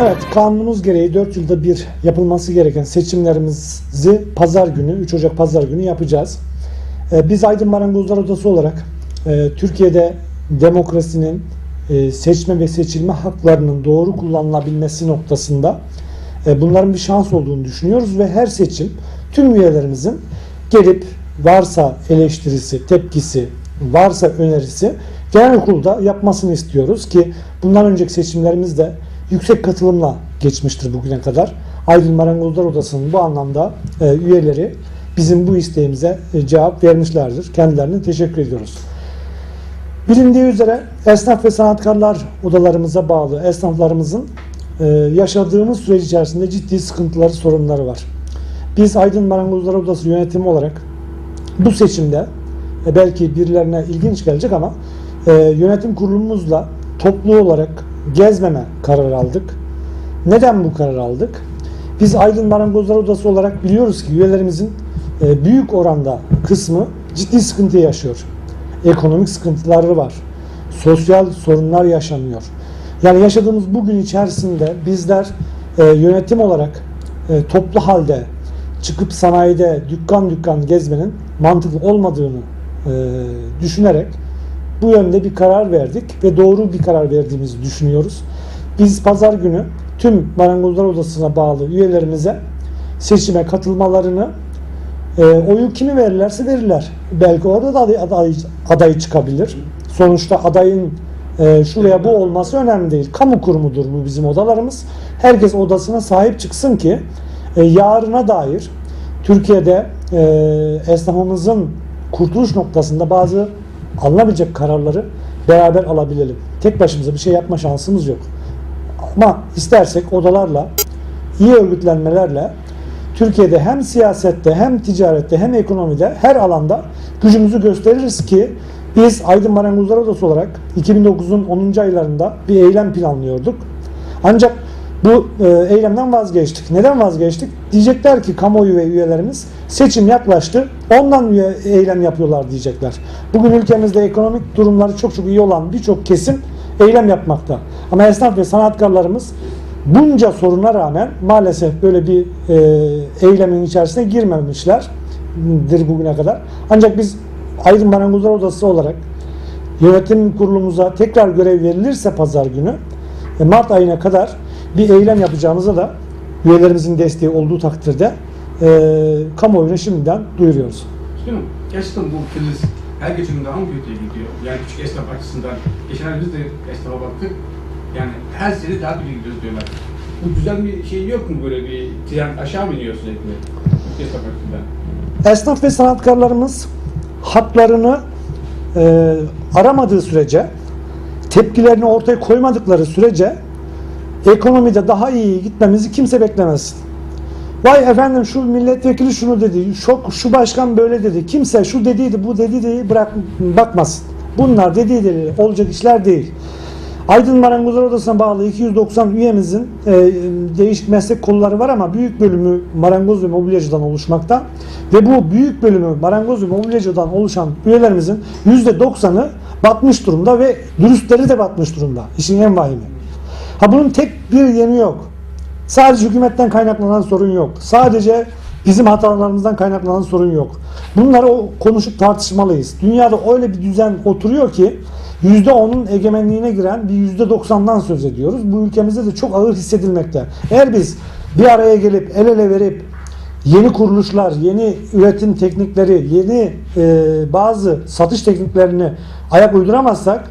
Evet, kanunumuz gereği 4 yılda bir yapılması gereken seçimlerimizi pazar günü, 3 Ocak pazar günü yapacağız. Ee, Biz Aydın Marangozlar Odası olarak e, Türkiye'de demokrasinin e, seçme ve seçilme haklarının doğru kullanılabilmesi noktasında e, bunların bir şans olduğunu düşünüyoruz ve her seçim tüm üyelerimizin gelip varsa eleştirisi, tepkisi, varsa önerisi genel kurulda yapmasını istiyoruz ki bundan önceki seçimlerimiz de yüksek katılımla geçmiştir bugüne kadar. Aydın Marangozlar Odası'nın bu anlamda e, üyeleri bizim bu isteğimize e, cevap vermişlerdir. Kendilerine teşekkür ediyoruz. Bilindiği üzere esnaf ve sanatkarlar odalarımıza bağlı esnaflarımızın e, yaşadığımız süreç içerisinde ciddi sıkıntıları, sorunları var. Biz Aydın Marangozlar Odası yönetimi olarak bu seçimde e, belki birilerine ilginç gelecek ama e, yönetim kurulumuzla toplu olarak gezmeme kararı aldık. Neden bu kararı aldık? Biz Aydın Marangozlar Odası olarak biliyoruz ki üyelerimizin e, büyük oranda kısmı ciddi sıkıntı yaşıyor. Ekonomik sıkıntıları var. Sosyal sorunlar yaşanıyor. Yani yaşadığımız bugün içerisinde bizler e, yönetim olarak e, toplu halde çıkıp sanayide dükkan dükkan gezmenin mantıklı olmadığını düşünerek bu yönde bir karar verdik ve doğru bir karar verdiğimizi düşünüyoruz. Biz pazar günü tüm Marangozlar Odası'na bağlı üyelerimize seçime katılmalarını e, oyu kimi verirlerse verirler. Belki orada da aday, aday, aday çıkabilir. Sonuçta adayın e, şuraya bu olması önemli değil. Kamu kurumudur bu bizim odalarımız. Herkes odasına sahip çıksın ki e, yarına dair Türkiye'de e, esnafımızın kurtuluş noktasında bazı alınabilecek kararları beraber alabilelim. Tek başımıza bir şey yapma şansımız yok. Ama istersek odalarla, iyi örgütlenmelerle Türkiye'de hem siyasette hem ticarette hem ekonomide her alanda gücümüzü gösteririz ki biz Aydın Marangozlar Odası olarak 2009'un 10. aylarında bir eylem planlıyorduk. Ancak bu e, eylemden vazgeçtik. Neden vazgeçtik? Diyecekler ki kamuoyu ve üyelerimiz seçim yaklaştı. Ondan eylem yapıyorlar diyecekler. Bugün ülkemizde ekonomik durumları çok çok iyi olan birçok kesim eylem yapmakta. Ama esnaf ve sanatkarlarımız bunca soruna rağmen maalesef böyle bir e, eylemin içerisine girmemişlerdir bugüne kadar. Ancak biz Aydın Marangozlar Odası olarak yönetim kurulumuza tekrar görev verilirse pazar günü e, Mart ayına kadar bir eylem yapacağımıza da üyelerimizin desteği olduğu takdirde e, kamuoyuna şimdiden duyuruyoruz. Mi? Gerçekten bu kriz her geçen daha mı kötüye gidiyor? Yani küçük esnaf açısından. Geçen biz de esnafa baktık. Yani her sene daha kötü gidiyoruz diyorlar. Bu güzel bir şey yok mu böyle bir trend aşağı mı iniyor sürekli? Esnaf açısından. Esnaf ve sanatkarlarımız haklarını e, aramadığı sürece, tepkilerini ortaya koymadıkları sürece ekonomide daha iyi gitmemizi kimse beklemesin. Vay efendim şu milletvekili şunu dedi, şu, şu başkan böyle dedi. Kimse şu dediydi, bu dediydi bırak bakmasın. Bunlar dediydi olacak işler değil. Aydın Marangozlar Odası'na bağlı 290 üyemizin e, değişik meslek kolları var ama büyük bölümü marangoz ve mobilyacıdan oluşmakta. Ve bu büyük bölümü marangoz ve mobilyacıdan oluşan üyelerimizin %90'ı batmış durumda ve dürüstleri de batmış durumda. İşin en vahimi. Ha bunun tek bir yönü yok. Sadece hükümetten kaynaklanan sorun yok. Sadece bizim hatalarımızdan kaynaklanan sorun yok. Bunları konuşup tartışmalıyız. Dünyada öyle bir düzen oturuyor ki %10'un egemenliğine giren bir %90'dan söz ediyoruz. Bu ülkemizde de çok ağır hissedilmekte. Eğer biz bir araya gelip el ele verip yeni kuruluşlar, yeni üretim teknikleri, yeni e, bazı satış tekniklerini ayak uyduramazsak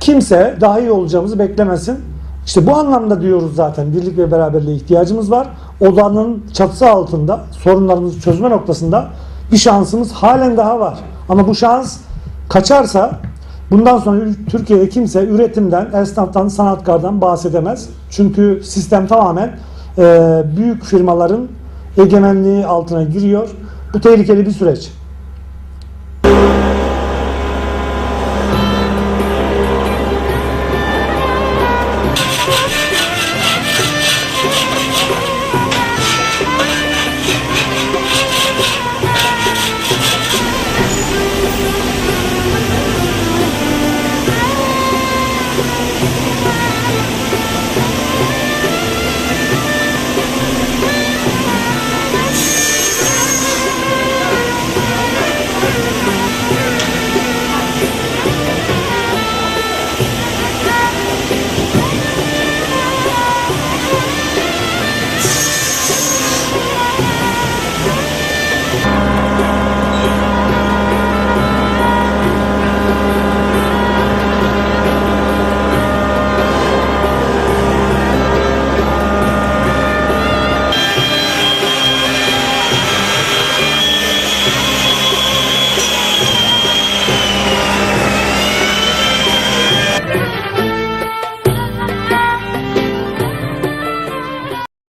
kimse daha iyi olacağımızı beklemesin. İşte bu anlamda diyoruz zaten birlik ve beraberliğe ihtiyacımız var. Odanın çatısı altında sorunlarımızı çözme noktasında bir şansımız halen daha var. Ama bu şans kaçarsa bundan sonra Türkiye'de kimse üretimden, esnaftan, sanatkardan bahsedemez. Çünkü sistem tamamen e, büyük firmaların egemenliği altına giriyor. Bu tehlikeli bir süreç.